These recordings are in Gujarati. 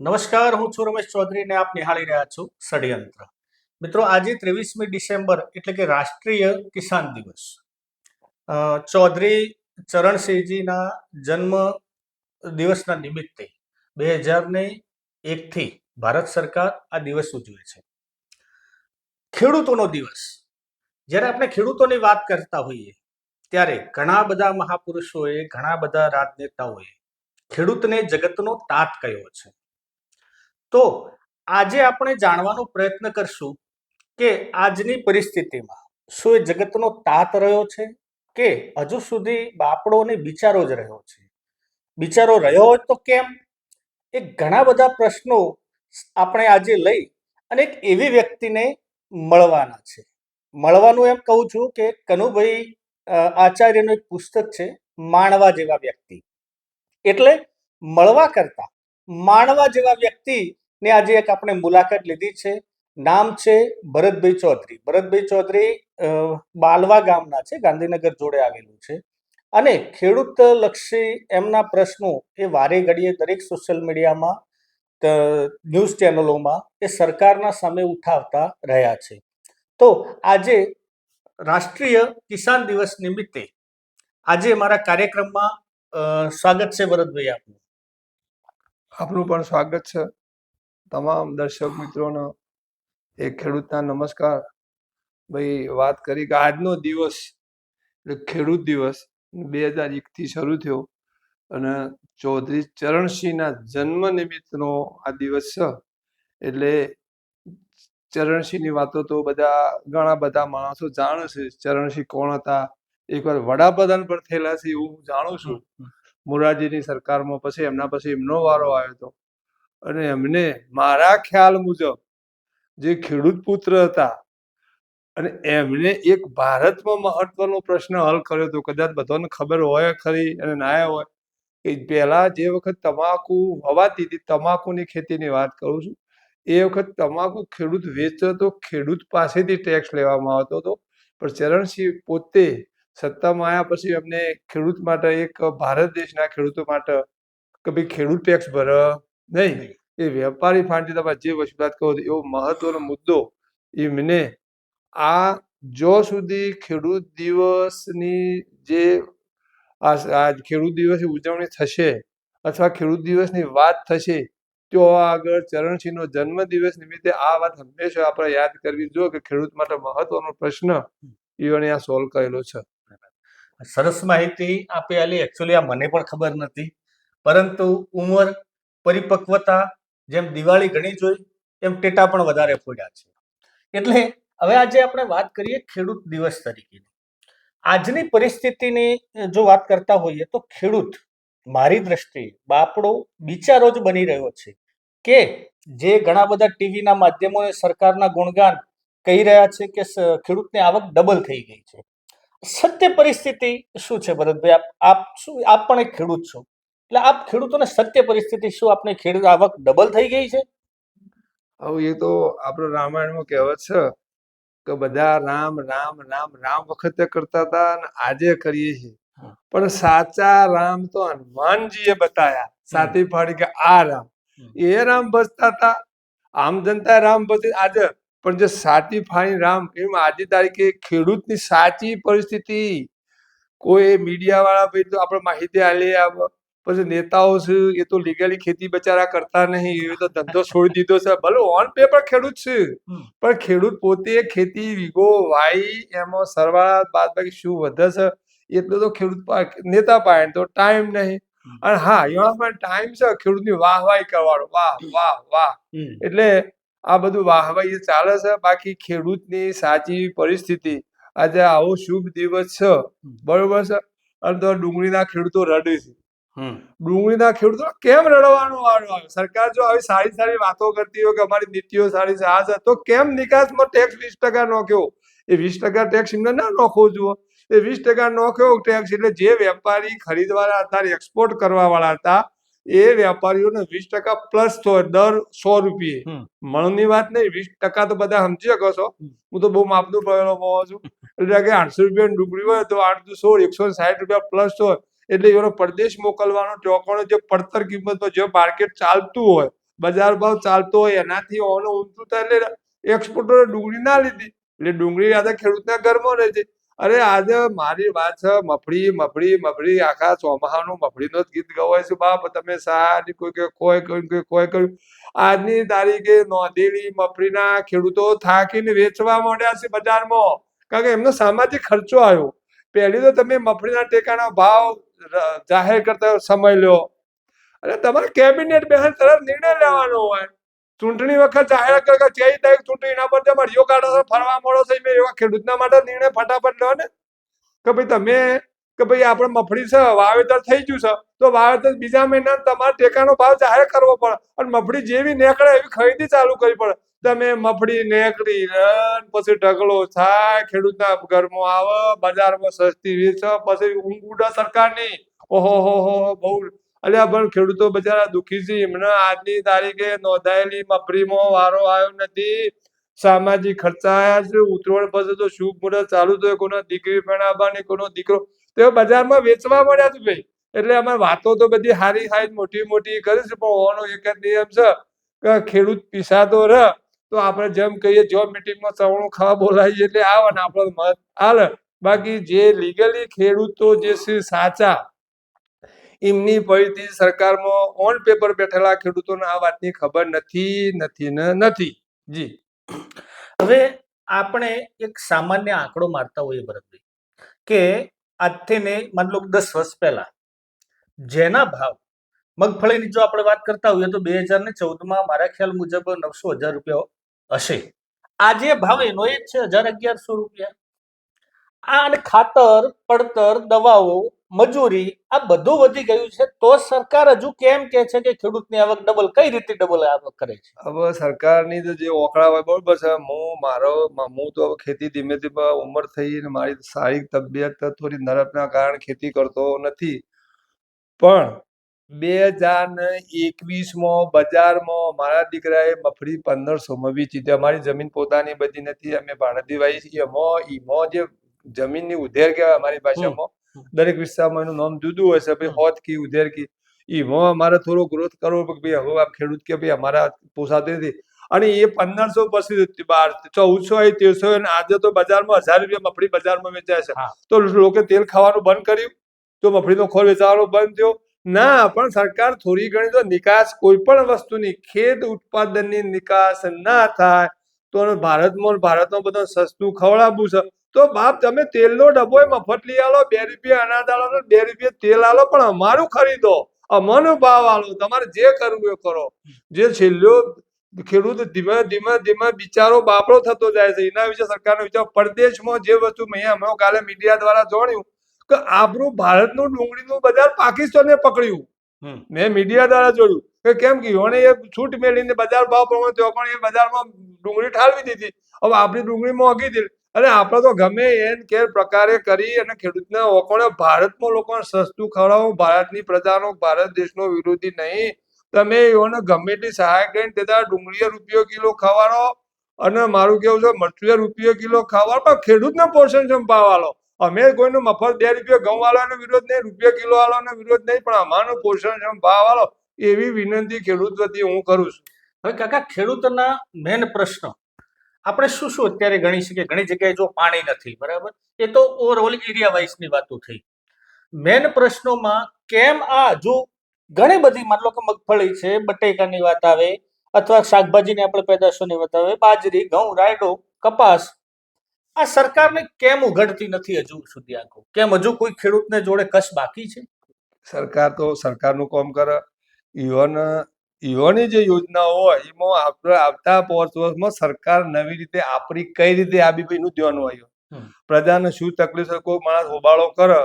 નમસ્કાર, હું છું રમેશ ચૌધરી ને આપ નિહાળી રહ્યા છો ષડયંત્ર. મિત્રો, આજે ત્રેવીસમી ડિસેમ્બર એટલે કે રાષ્ટ્રીય કિસાન દિવસ. ચૌધરી ચરણસિંહજીના જન્મ દિવસના નિમિત્તે બે હજારને એકથી ભારત સરકાર આ દિવસ ઉજવે છે. ખેડૂતોનો દિવસ. જ્યારે આપણે ખેડૂતોની વાત કરતા હોઈએ, ત્યારે ઘણા બધા મહાપુરુષોએ, ઘણા બધા રાજનેતાઓએ ખેડૂતને જગતનો તાત કહ્યો છે. તો આજે આપણે જાણવાનો પ્રયત્ન કરશું કે આજની પરિસ્થિતિમાં શું એ જગતનો તાત રહ્યો છે કે હજુ સુધી બાપડો અને બિચારો જ રહ્યો છે? બિચારો રહ્યો હોય તો કેમ? એ ઘણા બધા પ્રશ્નો આપણે આજે લઈ અને એક એવી વ્યક્તિને મળવાના છે. મળવાનું એમ કહું છું કે કનુભાઈ આચાર્યનું એક પુસ્તક છે, માણવા જેવા વ્યક્તિ. એટલે મળવા કરતા, માણવા જેવા વ્યક્તિને આજે એક આપણે મુલાકાત લીધી છે. નામ છે ભરતભાઈ ચૌધરી. ભરતભાઈ ચૌધરી બાલવા ગામના છે, ગાંધીનગર જોડે આવેલું છે. અને ખેડૂત લક્ષી એમના પ્રશ્નો એ વારે ઘડીએ દરેક સોશિયલ મીડિયામાં ન્યૂઝ ચેનલોમાં એ સરકારના સામે ઉઠાવતા રહ્યા છે. તો આજે રાષ્ટ્રીય કિસાન દિવસ નિમિત્તે આજે મારા કાર્યક્રમમાં સ્વાગત છે ભરતભાઈ આપનું. આપનું પણ સ્વાગત છે. તમામ દર્શક મિત્રોનો એ ખેડૂતના નમસ્કાર. ભાઈ વાત કરી કે આજનો દિવસ એટલે ખેડૂત દિવસ બે હજાર એકથી શરૂ થયો અને ચૌધરી ચરણસિંહના જન્મ નિમિત્તનો આ દિવસ છે. એટલે ચરણસિંહની વાતો તો બધા ઘણા બધા માણસો જાણે છે ચરણસિંહ કોણ હતા? એકવાર વડાપ્રધાન પણ થયેલા છે એવું હું જાણું છું. મોરારજીની સરકારમાં પછી એમના પછી એમનો વારો આવ્યો હતો. અને એમને મારા ખ્યાલ મુજબ જે ખેડૂત પુત્ર હતા અને એમને એક ભારતમાં મહત્વનો પ્રશ્ન હલ કર્યો હતો, કદાચ બધાને ખબર હોય ખરી અને ના હોય કે પહેલા જે વખત તમાકુ હવાતી હતી, તમાકુની ખેતીની વાત કરું છું, એ વખત તમાકુ ખેડૂત વેચતો તો ખેડૂત પાસેથી ટેક્સ લેવામાં આવતો હતો, પણ ચરણસિંહ પોતે સત્તામાં આવ્યા પછી એમને ખેડૂત માટે એક ભારત દેશના ખેડૂતો માટે, કે ભાઈ ખેડૂત ટેક્સ ભરે નહીં એ વેપારી ફાંડી તમે જે વસૂલાત કહો એવો મહત્વનો મુદ્દો એ મને આ જો સુધી ખેડૂત દિવસની જે આ ખેડૂત દિવસની ઉજવણી થશે અથવા ખેડૂત દિવસની વાત થશે તો આગળ ચરણસિંહનો જન્મ દિવસ નિમિત્તે આ વાત હંમેશા આપણે યાદ કરવી જોઈએ કે ખેડૂત માટે મહત્વનો પ્રશ્ન ઈઓને આ સોલ્વ કરેલો છે. સરસ માહિતી આપે આલી. એકચ્યુઅલી આ મને પણ ખબર નથી. પરંતુ ઉંમર પરિપક્વતા, જેમ દિવાળી ઘણી જોઈ, એમ ટેટા પણ વધારે ફોડ્યા છે. એટલે હવે આજે આપણે વાત કરીએ ખેડૂત દિવસ તરીકેની. આજની પરિસ્થિતિની જો વાત કરતા હોઈએ તો ખેડૂત મારી દ્રષ્ટિએ બાપડો બિચારો જ બની રહ્યો છે કે જે ઘણા બધા ટીવીના માધ્યમોએ સરકારના ગુણગાન કહી રહ્યા છે કે ખેડૂતની આવક ડબલ થઈ ગઈ છે. સત્ય પરિસ્થિતિ શું છે ભરતભાઈ? આપ આપ શું, આપ પણ એક ખેડૂત છો. એટલે આપ ખેડૂતોને સત્ય પરિસ્થિતિ શું? આપણે ખેડૂત આવક ડબલ થઈ ગઈ છે? હવે એ તો આપણો રામાયણમાં કહેવત છે કે બધા રામ રામ રામ રામ વખતે કરતા હતા અને આજે કરીએ છીએ. પણ સાચા રામ તો હનુમાનજીએ બતાયા. સાતી ફાડી કે આ રામ. એ રામ ભજતા હતા. આમ જનતા રામ ભજે આજે. પણ જે સાતી ફાણી રામ એમ આજે તારીખે ખેડૂતની સાચી પરિસ્થિતિ. કોઈ મીડિયા વાળા ભાઈ તો આપણે માહિતી આલી આપ પછી નેતાઓ છે એ તો લીગલી ખેતી બચારા કરતા નહીં એ તો ધંધો છોડી દીધો છે. ભલે ઓન પેપર ખેડૂત છે પણ ખેડૂત પોતે ખેતી વીગો વાઈ એમાં સરવાળા બાદ બાકી શું વધે છે એટલું તો ખેડૂત નેતા પાસે તો ટાઈમ નહીં. અને હા એમાં પણ ટાઈમ છે ખેડૂતની વાહવાહી કરવાનો. વાહ વાહ વાહ. એટલે આ બધું વાહવાહી ચાલે છે બાકી ખેડૂતની સાચી પરિસ્થિતિ. આજે આવો શુભ દિવસ છે. બરોબર છે? અને તો ડુંગળીના ખેડૂતો રડે છે. ડુંગળીના ખેડૂતો કેમ રડવાનો વારો આવે સરકાર જો આવી સારી સારી વાતો કરતી હોય કે અમારી નીતિઓ સારી છે આ છે તો કેમ નિકાસમાં ટેક્સ વીસ ટકા નોખ્યો? એ વીસ ટકા ટેક્સ એમને ના નોખવો જુઓ. એ વીસ ટકા નોખ્યો ટેક્સ એટલે જે વેપારી ખરીદવાળા હતા એક્સપોર્ટ કરવા વાળા હતા એ વેપારીઓને વીસ ટકા પ્લસ થયો દર સો રૂપિયે. મણની વાત નહીં વીસ ટકા તો બધા સમજી શકો છો. હું તો બહુ માપનું પડેલો છું. એટલે કે આઠસો રૂપિયાની ડુંગળી હોય તો આઠ સોળ એકસો સાઠ રૂપિયા પ્લસ હોય એટલે એનો પરદેશ મોકલવાનો ચોકોનો જે પડતર કિંમતમાં જે માર્કેટ ચાલતું હોય, બજાર ભાવ ચાલતો હોય, એનાથી ઓનો ઊંચું થાય એટલે એક્સપોર્ટરે ડુંગળી ના લીધી. એટલે ડુંગળી આજે ખેડૂતના ઘરમાં રહે છે. અરે આજે મારી વાત છે, મફળી મફળી મફળી, આખા ચોમાહાનું મફળીનો જ ગીત ગવાય છે બાપ. તમે સારી કોઈ કે કોઈ કોઈ કોઈ કોઈ કહ્યું આજની તારીખે નોંધેલી મફળીના ખેડૂતો થાકીને વેચવા માંડ્યા છે બજારમાં. કારણ કે એમનો સામાજિક ખર્ચો આવ્યો. પહેલી તો તમે મફળીના ટેકાનો ભાવ જાહેર કરતા સમય લ્યો. અને તમારે કેબિનેટ બેહન તરત નિર્ણય લેવાનો હોય. ચૂંટણી વખત જાહેર કરતા ચેઈ તારીખ ચૂંટણી ના પર તમે હરિયો કાઢો છો, ફરવા મળો છો મેં એવા ખેડૂતના માટે નિર્ણય ફટાફટ લો ને. કે ભાઈ તમે, કે ભાઈ આપણે મફળી છે, વાવેતર થઈ ગયું છે, તો વાવેતર બીજા મહિના તમારે ટેકાનો ભાવ જાહેર કરવો પડે. અને મફળી જેવી નીકળે એવી ખરીદી ચાલુ કરવી પડે. તમે મફળી નેકળી રન પછી ઢગલો થાય, ખેડૂતના ઘરમાં આવે, બજારમાં સસ્તી વેચ, પછી ઊંઘ ઉડે સરકારની. ઓહો, હો હો બહુ. અલ્યા, પણ ખેડૂતો બજારા દુખી છે. એમને આજની તારીખે નોંધાયેલી મફળીમાં વારો આવ્યો નથી. સામાજિક આવ્યા છે. ઉતરોણ પછી તો શુભ મુહૂર્ત ચાલુ થયો. કોનો દીકરી પરણાવવાની કોનો દીકરો. તે બજારમાં વેચવા મળ્યા છે ભાઈ. એટલે અમે વાતો તો બધી હારી હારી મોટી મોટી કરી છે, પણ હોવાનો એક જ નિયમ છે ખેડૂત પીસાતો રહે. તો આપણે જેમ કહીએ, જો મિટિંગમાં સવણું ખાવા બોલાવીએ એટલે આવે ને આપણો મત હાલે બાકી જે લીગલી ખેડૂતો જે છે સાચા, એમની પરિસ્થિતિ સરકારમાં ઓન પેપર બેઠેલા ખેડૂતોને આ વાતની ખબર નથી નથી ને નથી. જી. હવે આપણે એક સામાન્ય આંકડો મારતા હોઈએ ભરતભાઈ, કે આજથી ને માની લો દસ વર્ષ પહેલા, જેના ભાવ, મગફળીની જો આપણે વાત કરતા હોઈએ તો બે હજાર ને ચૌદમાં મારા ખ્યાલ મુજબ નવસો હજાર રૂપિયા હશે. આજે ભાવ એનો એ છે હજાર અગિયારસો રૂપિયા. આ અને ખાતર પડતર દવાઓ મજૂરી આ બધું વધી ગયું છે. તો સરકાર હજુ કેમ કે છે કે ખેડૂતની આવક ડબલ કઈ રીતે ડબલ આવક કરે છે? હવે સરકારની તો જે ઓકળા હોય બરોબર છે. હું મારો હું તો ખેતી ધીમે ધીમે ઉંમર થઈ અને મારી શારીરિક તબિયત થોડી નરમના કારણે ખેતી કરતો નથી. પણ બે હજાર એકવીસમાં બજારમાં મારા દીકરાએ મફળી પંદરસોમાં વેચી હતી. અમારી જમીન પોતાની બધી નથી. અમે વાવી છીએ. એમાં ઈમાં જે જમીનની ઉધેર કહેવાય અમારી ભાષામાં. દરેક વિસ્તારમાં એનું નામ જુદું હોય છે. ભાઈ હોત કી ઉધેર કી. એમાં અમારે થોડો ગ્રોથ કરવો કે ભાઈ હવે આ ખેડૂત કે ભાઈ અમારા પોસાતી નથી. અને એ પંદરસો પછી બાર ચૌદસો તેરસો અને આજે તો બજારમાં હજાર રૂપિયા મફળી બજારમાં વેચાય છે. તો લોકો તેલ ખાવાનું બંધ કર્યું. તો મફળીનો ખોર વેચાવાનો બંધ થયો. ના, પણ સરકાર થોડી ઘણી તો નિકાસ કોઈ પણ વસ્તુની, ખેત ઉત્પાદનની નિકાસ ના થાય, તો ભારતમાં ભારતમાં બધું સસ્તું ખવડાવવું છે. તો બાપ, તમે તેલનો ડબ્બો મફત લઈ આલો, બે રૂપિયા અનાજ આલો બે રૂપિયા તેલ આલો, પણ અમારું ખરીદો. અમનો ભાવ આલો, તમારે જે કરવું એ કરો. જે છેલ્લો ખેડૂત ધીમે ધીમે ધીમે બિચારો બાપડો થતો જાય છે. એના વિશે સરકારનો વિચાર. પરદેશમાં જે વસ્તુ મેં હમણાં કાલે મીડિયા દ્વારા જાણ્યું કે આપણું ભારતનું ડુંગળીનું બજાર પાકિસ્તાને પકડ્યું. મેં મીડિયા દ્વારા જોયું કે કેમ કે યોને એ છૂટ મેળીને બજાર ભાવ પ્રમાણે તો પણ એ બજારમાં ડુંગળી ઠાલવી દીધી. હવે આપણી ડુંગળી મોંઘી દીધી અને આપણે તો ગમે એન કે પ્રકારે કરી અને ખેડૂતને ઓકોણે ભારતમાં લોકોને સસ્તું ખવડાવો ભારતની પ્રજાનો ભારત દેશનો વિરોધી નહીં. તમે એઓને ગમે એટલી સહાય કરીને તે દાડે ડુંગળીએ રૂપિયો કિલો ખવાડો અને મારું કેવું છે મરચુએ રૂપિયો કિલો ખવાડો પણ ખેડૂતને પોષણ ભાવ આલો અમે કોઈનો મફત બે રૂપિયા ઘઉં વાળવાનો વિરોધ નહીં, રૂપિયા કિલો વાળવાનો વિરોધ નહીં, પણ અમારો પોષણ ભાવ વાળો. એવી વિનંતી ખેડૂત વતી હું કરું છું. હવે કાકા, ખેડૂતોના મેન પ્રશ્ન. આપણે શું શું અત્યારે ગણી શકીએ? ઘણી જગ્યાએ જો પાણી નથી, બરાબર? એ તો ઓવરઓલ એરિયા વાઇઝની વાતો થઈ. મેન પ્રશ્નોમાં કેમ આ જો ઘણી બધી, માની લો કે મગફળી છે, બટેકાની વાત આવે, અથવા શાકભાજીની આપણે પેદાશોની વાત આવે, બાજરી, ઘઉં, રાયડો, કપાસ આ સરકારને કેમ ઉઘડતી નથી હજુ સુધી આખું કેમ હજુ કોઈ ખેડૂતને જોડે કશ બાકી છે? સરકાર તો સરકારનું કામ કરે. ઇવન યુવાની જે યોજનાઓ હોય એમાં આપણે આવતા પાંચ વર્ષમાં સરકાર નવી રીતે આપણી કઈ રીતે આવી ભાઈનું ધ્યાન હમ. પ્રજાને શું તકલીફ છે? કોઈ માણસ હોબાળો કરે.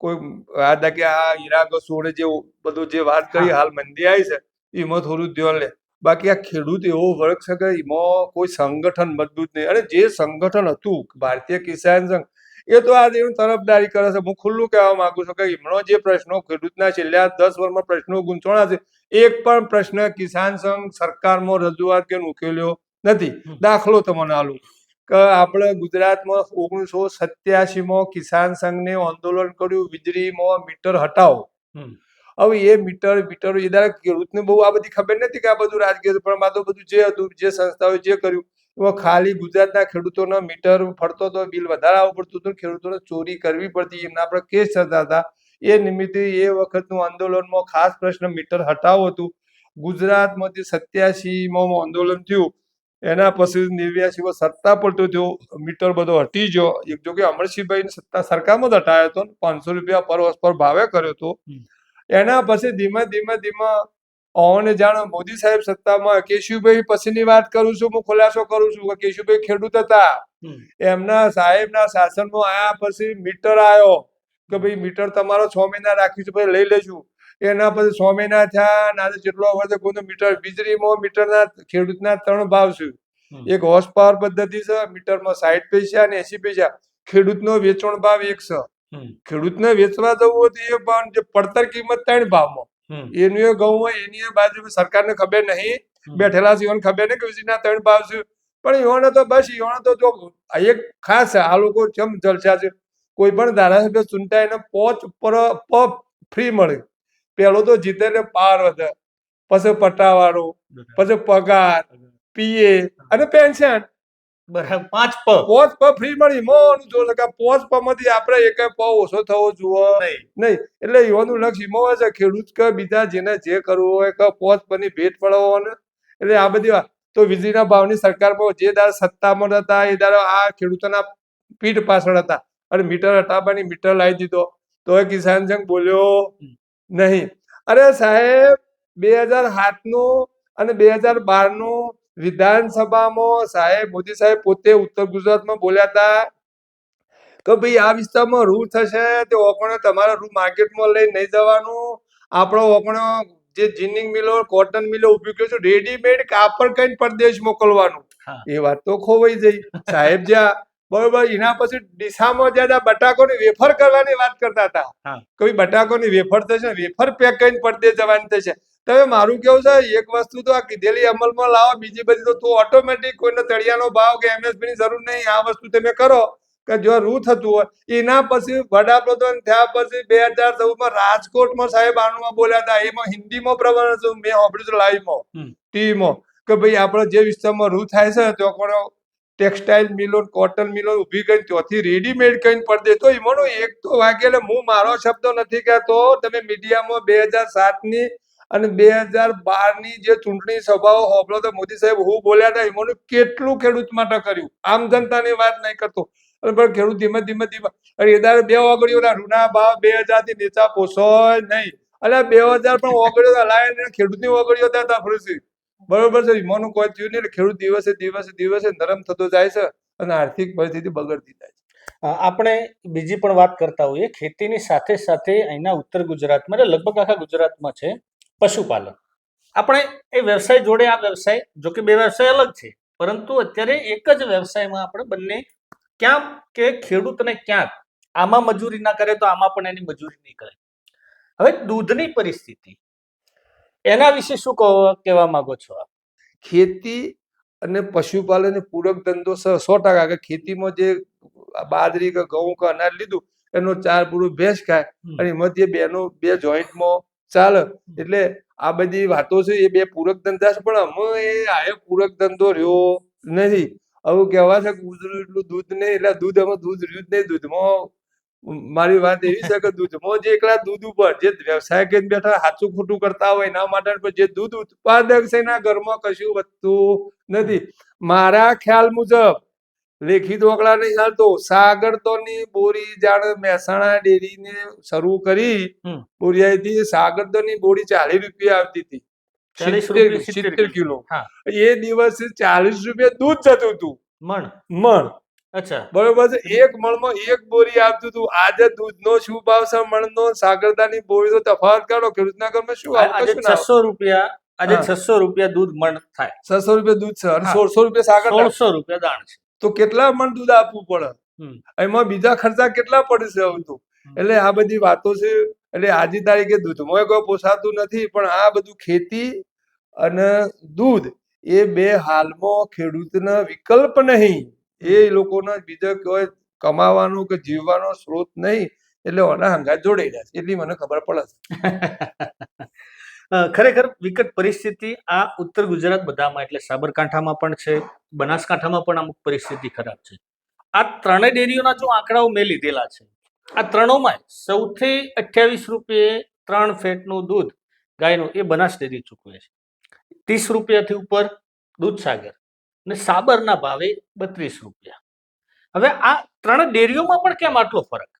કોઈ આ કે આ ઈરાક સોડે જે બધું જે વાત કરી હાલ મંદી આવી છે એમાં થોડું ધ્યાન લે. બાકી આ ખેડૂત એવો વર્ગ છે કે એમાં કોઈ સંગઠન મજબૂત નહીં. અને જે સંગઠન હતું ભારતીય કિસાન સંઘ એ તો આજે એનું તરફદારી કરે છે. હું ખુલ્લું કહેવા માંગુ છું કે એમનો જે પ્રશ્નો ખેડૂતના છેલ્લા દસ વર્ષમાં પ્રશ્નો ગૂંચવણા છે એક પણ પ્રશ્ન કિસાન સંઘ સરકારમાં રજૂઆત કે ઉકેલ્યો નથી. દાખલો તમને આલું. કે આપણે ગુજરાતમાં ઓગણીસો સત્યાસીમાં કિસાન સંઘને આંદોલન કર્યું વીજળીમાં મીટર હટાવો. હવે એ મીટર મીટર એ દાડે ખેડૂતને બહુ આ બધી ખબર નથી કે આ બધું રાજકીય પણ તો બધું જે હતું, જે સંસ્થાઓએ જે કર્યું, એમાં ખાલી ગુજરાતના ખેડૂતોના મીટર ફરતો તો બિલ વધારે આવવું પડતું હતું ખેડૂતોને ચોરી કરવી પડતી, એમના પર કેસ થતા હતા. એ નિમિત્તે એ વખતનું આંદોલનમાં ખાસ પ્રશ્ન મીટર હટાવો હતું. ગુજરાતમાંથી સત્યાસીમાં આંદોલન થયું, એના પછી નેવ્યાસીમાં સત્તા પડતો થયો મીટર બધો હટી ગયો. એક જો કે અમરસિંહભાઈ સત્તા સરકારમાં જ હટાયો હતો પાંચસો રૂપિયા પર વર્ષ પર ભાવે કર્યો હતો. એના પછી ધીમે ધીમે ધીમે ઓને જાણ મોદી સાહેબ સત્તામાં કેશુભાઈ પછીની વાત કરું છું હું ખુલાસો કરું છું કે કેશુભાઈ ખેડૂત હતા. એમના સાહેબના શાસનમાં આયા પછી મીટર આવ્યો કે ભાઈ મીટર તમારો છ મહિના રાખ્યું છે ભાઈ લઈ લેશું એના પછી છ મહિના થયા અને જેટલો વર્ષે કોઈ મીટર વીજળીમાં મીટરના ખેડૂતના ત્રણ ભાવ છે. એક હોર્સ પાવર પદ્ધતિ છે મીટરમાં સાઈઠ પૈસા અને એસી પૈસા. ખેડૂતનો વેચાણ ભાવ એક છે. ખેડૂતને વેચવા જવું હોય તો એ ભાવ જે પડતર કિંમત ત્રણ ભાવમાં. એની એ ઘઉં હોય એની બાજુ સરકારને ખબર નહીં. બેઠેલા છે ખબર નહીં કે વીજળીના ત્રણ ભાવ છે. પણ ઈવોને તો બસ ઈવોને તો જો એક ખાસ આ લોકો જેમ જલસા છે? કોઈ પણ ધારાસભ્ય ચૂંટા એને પોચ પર પ ફ્રી મળે. પેલો તો જીતે ને પાર વધે. પછી પટ્ટાવાળો પછી પગાર પીએ અને પેન્શન. બરાબર. પાંચ પ. પોચ પ ફ્રી મળી. મોનું જો કે પોચ પ માંથી આપણે એક પ ઓછો થવો જુઓ. નહીં. એટલે યુવાનું લક્ષ એમાં છે ખેડૂત કે બીજા જેને જે કરવું હોય કે પોચ પની ભેટ પડાવો એટલે આ બધી તો વીજળીના ભાવની સરકારમાં જે દર સત્તામાં હતા એ દર આ ખેડૂતોના પીઠ પાછળ હતા. અને મીટર હટાવવાની મીટર લાવી દીધો. તો એ કિસાન સંઘ બોલ્યો નહીં. અરે સાહેબ બે હજારનું અને બે હજારનું વિધાનસભામાં સાહેબ મોદી સાહેબ પોતે ઉત્તર ગુજરાતમાં બોલ્યા હતા કે ભાઈ આ વિસ્તારમાં રૂ થશે તે ઓકણો તમારા રૂ માર્કેટમાં લઈ નહીં જવાનું. આપણો ઓકણો જે જીનિંગ મિલો કોટન મિલો ઊભી કર્યો છે રેડીમેડ કાપડ કઈ પરદેશ મોકલવાનું. એ વાત તો ખોવાઈ જઈ. સાહેબ જ્યાં બરોબર એના પછી ડીસામાં જ્યાં બટાકોની વેફર કરવાની વાત કરતા હતા. કે ભાઈ બટાકોની વેફર થશે વેફર પેક કરીને પરદેશ જવાની થશે. તમે મારું કેવું છે? એક વસ્તુ તો આ કીધેલી અમલમાં લાવો બીજી બધી તો તું ઓટોમેટિક કોઈને તળિયાનો ભાવ કે એમએસપી ની જરૂર નહીં. આ વસ્તુ તમે કરો કે જો રૂ થતું હોય. એના પછી વડાપ્રધાન થયા પછી બે હજાર ચૌદમાં રાજકોટમાં સાહેબ આનું બોલ્યા હતા. એમાં હિન્દીમાં પ્રમાણ હતું. મેં સાંભળ્યું છે લાઈવમાં. ટીવીમાં કે ભાઈ આપણે જે વિસ્તારમાં રૂ થાય છે તો કોનો ટેક્સટાઇલ મિલો કોટન મિલો ઊભી કરીને ત્યાંથી રેડીમેડ કરીને પડી દે. તો એમાંનો એક તો વાગે એટલે હું મારો શબ્દ નથી કહેતો. તમે મીડિયામાં બે હજાર સાતની અને બે હજાર બારની જે ચૂંટણી સભાઓ હોબળો તો મોદી સાહેબ હું બોલ્યા હતા, એમનું કેટલું ખેડૂત માટે કર્યું? આમ જનતાની વાત નહીં કરતો. અને પણ ખેડૂત ધીમે ધીમે ધીમે, અને એ બે ઓગળીઓના રૂના ભાવ બે હજારથી નીચા પોસાય નહીં. અને બે હજાર પણ ઓગળીઓ લાય ને ખેડૂતની ઓગળીઓ હતા ફરીથી. બરોબર છે વીમાનું કોઈ થયું નહીં ખેડૂત દિવસે દિવસે દિવસે નરમ થતો જાય છે અને આર્થિક પરિસ્થિતિ બગડતી જાય છે. આપણે બીજી પણ વાત કરતા હોઈએ, ખેતીની સાથે સાથે અહીંના ઉત્તર ગુજરાતમાં, એટલે લગભગ આખા ગુજરાતમાં છે પશુપાલન. આપણે એ વ્યવસાય જોડે આ વ્યવસાય જો કે બે વ્યવસાય અલગ છે પરંતુ અત્યારે એક જ વ્યવસાયમાં આપણે બંને ક્યાં કે ખેડૂતને ક્યાંક આમાં મજૂરી ના કરે તો આમાં પણ એની મજૂરી નહીં કરે. હવે દૂધની પરિસ્થિતિ. એના વિશે શું કહો કહેવા માંગો છો આપ? ખેતી અને પશુપાલન પૂરક ધંધો સ- ટકા કે ખેતીમાં જે બાજરી કે ઘઉં કે અનાજ લીધું એનો ચાર પૂરું ભેંસ ખાય અને એમાં જે બેનો બે જોઈન્ટમાં ચાલે. એટલે આ બધી વાતો છે એ બે પૂરક ધંધા છે પણ અમે એ આયો પૂરક ધંધો રહ્યો નથી. આવું કહેવા છે કે એટલું દૂધ નહીં એટલે દૂધ અમે દૂધ રહ્યું જ નહીં. દૂધમાં મારી વાત એવી છે કે દૂધમાં જે એકલા દૂધ ઉપર જે વ્યવસાય કરીને બેઠા સાચું ખોટું કરતા હોય એના માટે પણ જે દૂધ ઉત્પાદક છે એના ઘરમાં કશું વધતું નથી. મારા ખ્યાલ મુજબ લેખિત ઓકળા નહીં ચાલતો. સાગરદોની બોરી જાણે મહેસાણા ડેરીને શરૂ કરી બોરિયા થી સાગર તો ની બોરી ચાલીસ રૂપિયા આવતી હતી. સિત્તેર- કિલો. એ દિવસે ચાલીસ રૂપિયા દૂધ જતું હતું. મણ. મણ. અચ્છા. બરોબર છે. એક મણમાં એક બોરી આવતું હતું. આજે દૂધનો શું ભાવ છે? મણનો સાગરદાની બોરી તો તફાવત કરો. ઘરમાં શું આવે. છસો રૂપિયા આજે છસો રૂપિયા દૂધ મણ થાય. છસો રૂપિયા દૂધ છે. અને સોળસો રૂપિયા સાગર સોળસો રૂપિયા દાણ છે. તો કેટલા મણ દૂધ આપવું પડે? એમાં બીજા ખર્ચા કેટલા પડશે હવે તો? એટલે આ બધી વાતો છે એટલે આજની તારીખે દૂધમાં કોઈ પોસાતું નથી પણ આ બધું ખેતી અને દૂધ એ બે હાલમાં ખેડૂતના વિકલ્પ નહીં. એ લોકોના બીજો કોઈ કમાવાનો કે જીવવાનો સ્ત્રોત નહીં. એટલે ઓના જોડાઈ રહ્યા છે. એટલી મને ખબર પડે ખરેખર વિકટ પરિસ્થિતિ આ ઉત્તર ગુજરાત બધામાં, એટલે સાબરકાંઠામાં પણ છે, બનાસકાંઠામાં પણ અમુક પરિસ્થિતિ ખરાબ છે. આ ત્રણેય ડેરીઓના જો આંકડાઓ મેં લીધેલા છે, આ ત્રણોમાં સૌથી અઠ્યાવીસ રૂપિયે ત્રણ ફેટનું દૂધ ગાયનું એ બનાસ ડેરી ચૂકવે છે. ત્રીસ રૂપિયાથી ઉપર દૂધસાગર અને સાબરના ભાવે બત્રીસ રૂપિયા. હવે આ ત્રણ ડેરીઓમાં પણ કેમ આટલો ફરક?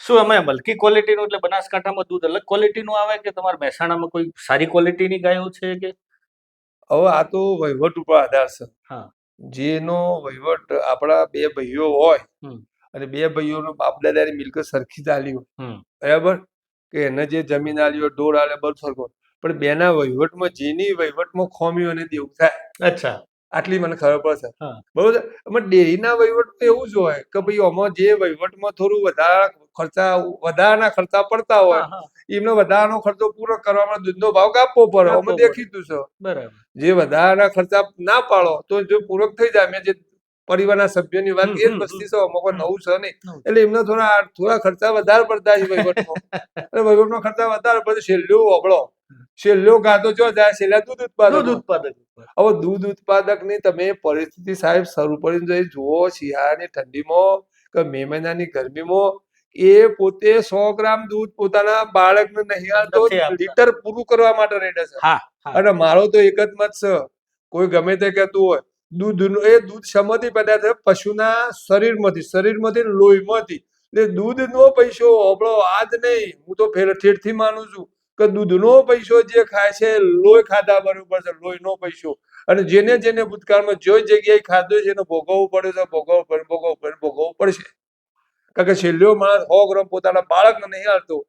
શું અમે મલકી ક્વોલિટીનું એટલે બનાસકાંઠામાં દૂધ અલગ ક્વોલિટીનું આવે કે તમારે મહેસાણામાં કોઈ સારી ક્વોલિટીની ગાયો છે કે? હવે આ તો વહીવટ ઉપર આધાર છે. હા. જેનો વહીવટ આપણા બે ભાઈઓ હોય અને બે ભાઈઓનો બાપ દાદાની મિલકત સરખી ચાલી હોય. બરાબર? કે એને જે જમીન આલી હોય ઢોર આલે બધું સરખો પણ બેના વહીવટમાં જેની વહીવટમાં ખોમ્યું અને દેવું થાય. અચ્છા. આટલી મને ખબર પડશે. બરોબર? એમાં ડેરીના વહીવટમાં એવું જ હોય કે ભાઈ આમાં જે વહીવટમાં થોડું વધારે ખર્ચા વધારાના ખર્ચા પડતા હોય એમને વધારાનો ખર્ચો પૂરો કરવામાં દૂધનો ભાવ કાપવો પડે. અમે દેખીતું છે. જે વધારાના ખર્ચા ના પાડો તો જો પૂરક થઈ જાય. મેં જે પરિવારના સભ્યોની વાત એ જ વસ્તી છે. અમુક નવું છે નહીં. એટલે એમને થોડા થોડા ખર્ચા વધારે પડતા છે વહીવટમાં. એટલે વહીવટમાં ખર્ચા વધારે પડે છેલ્લું ઓબળો છેલ્લો ગાતો જો જાય છેલ્લા દૂધ ઉત્પાદક દૂધ ઉત્પાદક હવે દૂધ ઉત્પાદકની તમે પરિસ્થિતિ સાહેબ શરૂ કરીને જો જુઓ શિયાળાની ઠંડીમાં કે મે મહિનાની ગરમીમાં એ પોતે સો ગ્રામ દૂધ પોતાના બાળકને નહીં આપતો લીટર પૂરું કરવા માટે રેડે છે. અને મારો તો એક જ મત છે. કોઈ ગમે તે કહેતું હોય દૂધનું એ દૂધ શમાંથી પેદા થાય પશુના શરીરમાંથી શરીરમાંથી લોહીમાંથી. એટલે દૂધનો પૈસો આપણો આજ નહીં. હું તો ઠેઠથી માનું છું કે દૂધનો પૈસો જે ખાય છે લોહી ખાધા બરોબર છે લોહીનો પૈસો. અને જેને જેને ભૂતકાળમાં જો જગ્યાએ ખાધો છે એને ભોગવવું પડે છે ભોગવવું પડે ભોગવવું પડે ભોગવવું પડશે. કારણ કે છેલ્લો માણસ સો ગ્રામ પોતાના બાળકને નહીં હાલતો.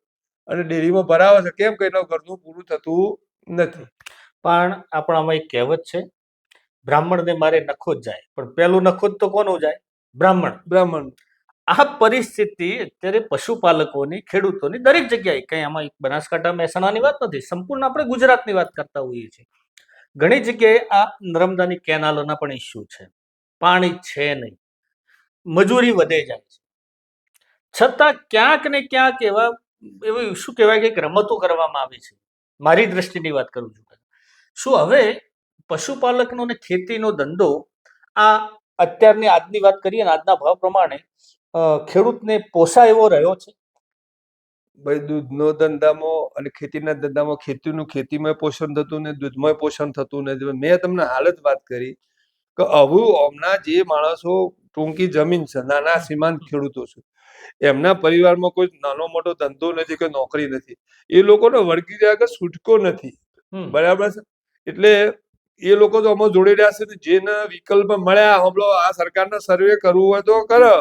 અને ડેરીમાં ભરાવે છે. કેમ કે એના ઘરનું પૂરું થતું નથી. પણ આપણામાં એક કહેવત છે બ્રાહ્મણને મારે નખો જ જાય. પણ પેલું નખો જ તો કોનું જાય? બ્રાહ્મણ. બ્રાહ્મણ. આ પરિસ્થિતિ અત્યારે પશુપાલકોની ખેડૂતોની દરેક જગ્યાએ. કંઈ આમાં બનાસકાંઠા મહેસાણાની વાત નથી. સંપૂર્ણ આપણે ગુજરાતની વાત કરતા હોઈએ છીએ. ઘણી જગ્યાએ આ નર્મદાની કેનાલોના પણ ઇસ્યુ છે. પાણી છે નહીં. મજૂરી વધે જાય છે. છતાં ક્યાંક ને ક્યાંક એવા, એવી શું કહેવાય કે રમતો કરવામાં આવે છે. મારી દ્રષ્ટિની વાત કરું છું. શું હવે પશુપાલકનો ને ખેતીનો ધંધો આ અત્યારની આજની વાત કરીએ ને આજના ભાવ પ્રમાણે ખેડૂતને પોસાય એવો રહ્યો છે? ભાઈ, દૂધનો ધંધામાં અને ખેતીના ધંધામાં ખેતીનું ખેતીમાં પોષણ થતું ને દૂધમાં પોષણ થતું ને મેં તમને હાલ જ વાત કરી કે આવું હમણાં જે માણસો ટૂંકી જમીન છે, નાના સીમાંત ખેડૂતો છે એમના પરિવારમાં કોઈ નાનો મોટો ધંધો નથી કે નોકરી નથી. એ લોકોને રહ્યા કે છૂટકો નથી. બરાબર છે? એટલે એ લોકો તો અમે જોડી રહ્યા છે જેના વિકલ્પ મળ્યા હમણાં આ સરકારને સર્વે કરવું હોય તો કરે.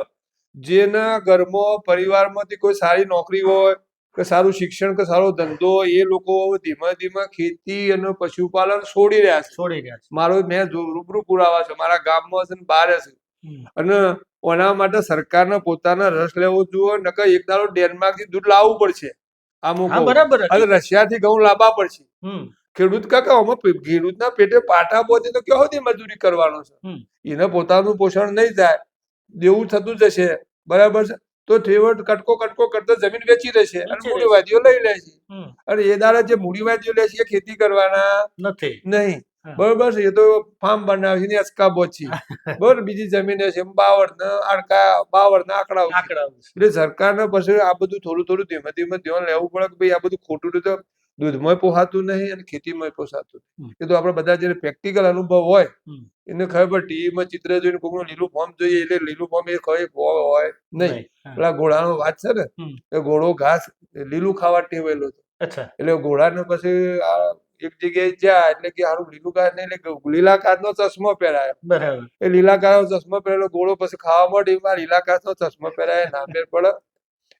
જેના ઘરમાં પરિવારમાંથી કોઈ સારી નોકરી હોય કે સારું શિક્ષણ કે સારો ધંધો હોય એ લોકો ધીમે ધીમે ખેતી અને પશુપાલન છોડી રહ્યા છે. છોડી રહ્યા છે. મારો મેં રૂબરૂ પુરાવા છે. મારા ગામમાં છે ને બહાર છે. હમ, અને ઓના માટે સરકારને પોતાનો રસ લેવો જોઈએ નકર એક દાડો ડેનમાર્કથી દૂધ લાવવું પડશે. હા બરાબર અને રશિયાથી ઘઉં લાવવા પડશે. ખેડૂત કાકા પે- ખેડૂતના પેટે પાટા પહોંચે તો કેવો સુધી મજૂરી કરવાનો છે? એને પોતાનું પોષણ નહીં થાય. દેવું થતું જશે. બરાબર છે? તો ઠેવટ કટકો કટકો કરતા જમીન વેચી દેશે અને મૂડીવાદીઓ લઈ લે છે. અને એ દાડા જે મૂડીવાદીઓ લે છે એ ખેતી કરવાના નથી. નહીં. બરોબર છે? એ તો ફાર્મ બનાવે છે ને અચકા બોચી. બરોબર? બીજી જમીન છે બાવળ ને આડકા બાવળ ને આંકડા એટલે સરકારને પછી આ બધું થોડું થોડું ધીમે ધીમે ધ્યાન લેવું પડે કે ભાઈ આ બધું ખોટું તો દૂધમાં પોહાતું નહીં અને ખેતીમાં પોસાતું એ તો આપણે બધા જે પ્રેક્ટિકલ અનુભવ હોય એને ખબર ટીવીમાં ચિત્ર જોઈને કોઈનું લીલું ફોર્મ જોઈએ એટલે લીલું ફોર્મ એ કઈ હોય નહીં. પેલા ઘોડાનો વાત છે ને એ ઘોડો ઘાસ લીલું ખાવા ટેવેલો હતો એટલે ઘોડાને પછી આ એક જગ્યાએ જ્યાં એટલે કે સારું લીલું નહીં એટલે લીલાકાર નો ચશ્મો પહેરાયો. બરાબર. એ લીલાકાર નો ચશ્મો પહેરેલો ગોળો પછી ખાવા માંડ્યો એમાં લીલાકાર નો ચશ્મો પહેરાય ના ફેર પડે.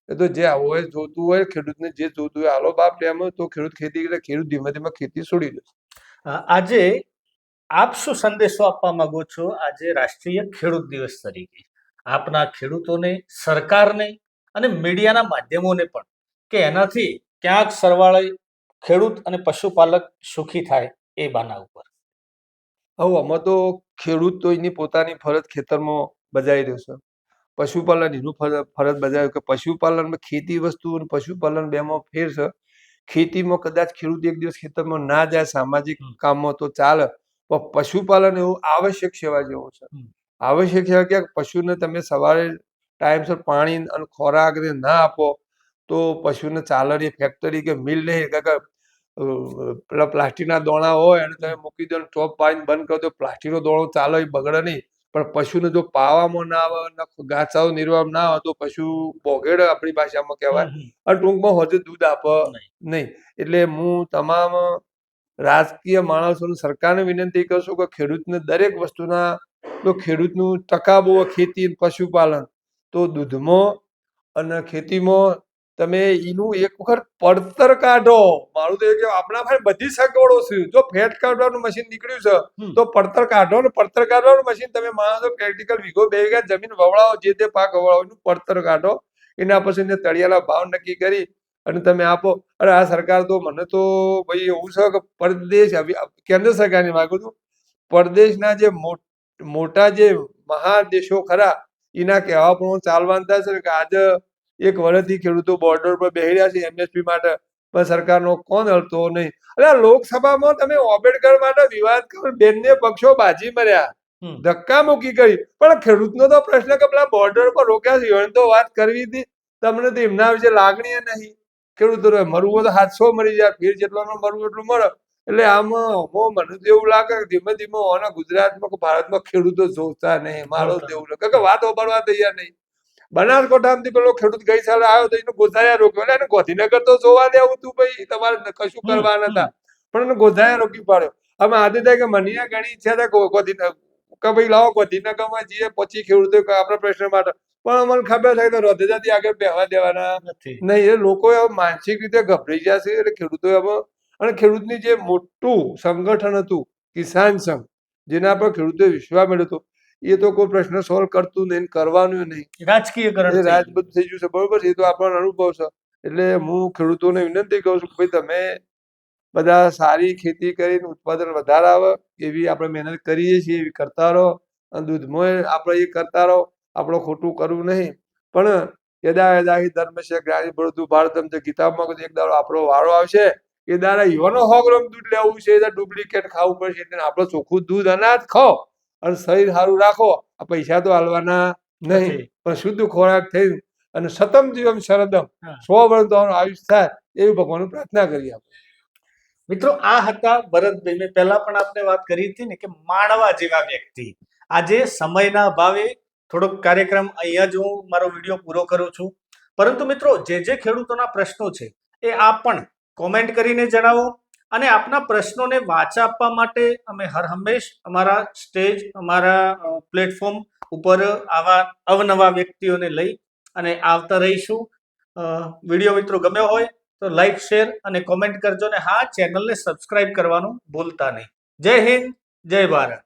એ તો જે હોય જોતું હોય ખેડૂતને જે જોતું હોય હાલો બાપ એમ તો ખેડૂત ખેતી એટલે ખેડૂત ધીમે ધીમે ખેતી છોડી દે. આજે આપ શું સંદેશો આપવા માંગો છો? આજે રાષ્ટ્રીય ખેડૂત દિવસ તરીકે. આપના ખેડૂતોને સરકારને અને મીડિયાના માધ્યમોને પણ કે એનાથી ક્યાંક સરવાળે ખેડૂત અને પશુપાલક સુખી થાય એ બાના ઉપર. હવે આમાં તો ખેડૂત તો એની પોતાની ફરજ ખેતરમાં બજાવી રહ્યો છે. પશુપાલન એનું ફરજ બજાવ્યું કે પશુપાલનમાં ખેતી વસ્તુ અને પશુપાલન બેમાં ફેર છે. ખેતીમાં કદાચ ખેડૂત એક દિવસ ખેતરમાં ના જાય સામાજિક. કામમાં તો ચાલે પણ પશુપાલન એવું આવશ્યક સેવા જેવું છે. આવશ્યક સેવા કે પશુને તમે સવારે ટાઈમસર પાણી અને ખોરાક ને ના આપો તો પશુને ચાલે નહીં ફેક્ટરી કે મિલ નહીં પેલા પ્લાસ્ટિકના દોણા હોય અને તમે મૂકી દો ચોપ પાડીને બંધ કરો તો પ્લાસ્ટિકનો દોણો ચાલે એ બગડે નહીં. પણ પશુને જો પાવામાં ના આવે ઘાસાઓ નિર્વાહ ના આવે તો પશુ બોગેડે આપણી ભાષામાં કહેવાય. અને ટૂંકમાં હોજે દૂધ આપે. નહીં. એટલે હું તમામ રાજકીય માણસોને સરકારને વિનંતી કરું છું કે ખેડૂતને દરેક વસ્તુના જો ખેડૂતનું ટકાબો ખેતી પશુપાલન. તો દૂધમાં અને ખેતીમાં તમે એનું એક વખત પડતર કાઢો. મારું તો એ કે આપણા ભાઈ બધી સગવડો છે. જો ફેટ કાઢવાનું મશીન નીકળ્યું છે તો પડતર કાઢો ને પડતર કાઢવાનું મશીન તમે માણસો પ્રેક્ટિકલ વીઘો બે વીઘા જમીન વવડાવો જે તે પાક વવડાવો એનું પડતર કાઢો. એના પછી એને તળિયાના ભાવ નક્કી કરી અને તમે આપો. અરે આ સરકાર તો મને તો ભાઈ એવું છે કે પરદેશ કેન્દ્ર સરકારની માગું છું પરદેશના જે મોટ- મોટા જે મહાદેશો ખરા એના કહેવા પણ ચાલવાનતા છે કે આજે એક વર્ષથી ખેડૂતો બોર્ડર પર બેહી રહ્યા છે એમએસપી માટે. પણ સરકારનો કોણ હલતો નહીં. અરે લોકસભામાં તમે આંબેડકર માટે વિવાદ કરો બેનને પક્ષો બાજી મર્યા. ધક્કા મૂકી કરી. પણ ખેડૂતનો તો પ્રશ્ન કે પેલા બોર્ડર પર રોક્યા છે એને તો વાત કરવી હતી તમને તો એમના વિશે લાગણી નહીં. ખેડૂતો મરવું હોય તો સાતસો મરી જાય. ફીર જેટલાનો મરવું એટલું મળે. એટલે આમાં મને તો એવું લાગે કે ધીમે ધીમે ઓના ગુજરાતમાં ભારતમાં ખેડૂતો જોતા નહીં. મારો તો એવું લાગે. કે વાત ઓબળવા તૈયાર નહીં. બનાસકાંઠામાંથી પેલો ખેડૂત ગઈ સાલે આવ્યો તો એને ગોધાયા રોક્યો. એટલે એને ગોધીનગર તો જોવા દેવું તું ભાઈ. તમારે કશું કરવા હમ. નતા પણ એને ગોધાયા રોકી પાડ્યો. અમે આજે થાય કે મને ઘણી ઈચ્છા થાય ગોધીનગર કે ભાઈ લાવો ગાંધીનગરમાં જઈએ પછી ખેડૂતો આપણા પ્રશ્ન માટે. પણ અમને ખબર થાય તો રધેજાથી આગળ બેહવા દેવાના. નથી. નહીં એ લોકો માનસિક રીતે ગભરાઈ ગયા છે. એટલે ખેડૂતો હવે અને ખેડૂતની જે મોટું સંગઠન હતું કિસાન સંઘ જેના પર ખેડૂતોએ વિશ્વાસ મળ્યો હતો. એ તો કોઈ પ્રશ્ન સોલ્વ કરતું નહીં કરવાનું નહીં. રાજકીયકરણ રાજ બધું થઈ ગયું છે બરોબર છે? એ તો આપણને અનુભવ છે. એટલે હું ખેડૂતોને વિનંતી કરું છું કે ભાઈ તમે બધા સારી ખેતી કરીને ઉત્પાદન વધારે આવે એવી આપણે મહેનત કરીએ છીએ એવી કરતા રહો અને દૂધમાં આપણે એ કરતા રહો આપણે ખોટું કરવું નહીં. પણ યદા યદા હિ ધર્મ છે જ્ઞાની ભરતું ભારતમ જે ગીતામાં એક દાડો આપણો વારો આવશે એ દાડા યોનો સો ગ્રામ દૂધ લેવું છે એ ડુપ્લિકેટ ખાવું પડશે એટલે આપણે ચોખ્ખું દૂધ અનાજ ખાઓ. અને શરીર સારું રાખો આ પૈસા તો હાલવાના નહીં પણ શુદ્ધ ખોરાક થઈ અને સતમ જીવમ શરદમ સો વર્ષ તમારું આયુષ થાય એવી ભગવાન પ્રાર્થના કરી આપણે મિત્રો આ હતા ભરતભાઈ. મેં પહેલા પણ આપણે વાત કરી હતી ને કે માણવા જેવા વ્યક્તિ. આજે સમયના અભાવે થોડોક કાર્યક્રમ અહીંયા જ હું મારો વીડિયો પૂરો કરું છું. પરંતુ મિત્રો જે જે ખેડૂતોના પ્રશ્નો છે એ આપ પણ કોમેન્ટ કરીને જણાવો. અને આપના પ્રશ્નોને વાચા આપવા માટે અમે હર હંમેશ અમારા સ્ટેજ, અમારા પ્લેટફોર્મ ઉપર આવા અવનવા વ્યક્તિઓને લઈ અને આવતા રહીશું. વીડિયો મિત્રો ગમ્યો હોય તો લાઈક, શેર અને કોમેન્ટ કરજો ને હા, ચેનલને સબસ્ક્રાઇબ કરવાનું ભૂલતા નહીં. જય હિન્દ, જય ભારત.